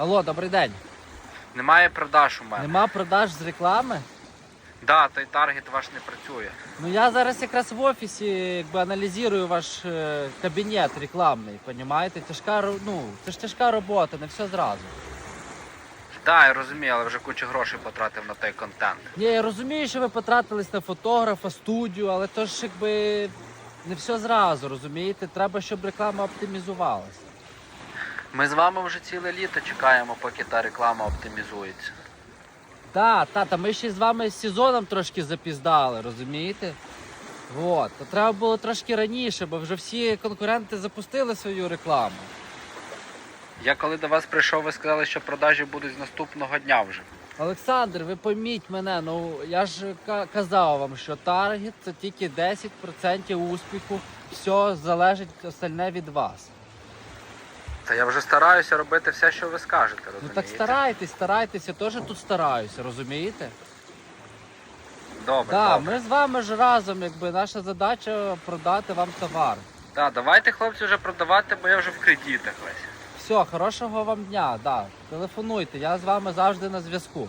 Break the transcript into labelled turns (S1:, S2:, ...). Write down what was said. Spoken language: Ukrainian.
S1: Алло, добрий день.
S2: Немає продаж у мене.
S1: Нема продаж з реклами?
S2: Да, той таргет ваш не працює.
S1: Ну я зараз якраз в офісі якби аналізую ваш е, кабінет рекламний, понімаєте? Тяжка ро- ну, це ж тяжка робота, не все зразу.
S2: Да, я розумію, але вже кучу грошей потратив на той контент.
S1: Ні, я розумію, що ви потратились на фотографа, студію, але то ж якби не все зразу, розумієте? Треба, щоб реклама оптимізувалася.
S2: Ми з вами вже ціле літо чекаємо, поки та реклама оптимізується.
S1: Так, та, та ми ще з вами з сезоном трошки запіздали, розумієте? От, то треба було трошки раніше, бо вже всі конкуренти запустили свою рекламу.
S2: Я коли до вас прийшов, ви сказали, що продажі будуть з наступного дня вже.
S1: Олександр, ви пойміть мене, ну я ж ка- казав вам, що таргет це тільки 10% успіху, все залежить остальне від вас.
S2: Та я вже стараюся робити все, що ви скажете,
S1: Ну так старайтесь, старайтесь, я теж тут стараюся, розумієте?
S2: Добре,
S1: Так,
S2: добре.
S1: ми з вами ж разом, якби наша задача продати вам товар.
S2: Да, давайте, хлопці, вже продавати, бо я вже в кредитах весь.
S1: Все, хорошого вам дня, да. Телефонуйте, я з вами завжди на зв'язку.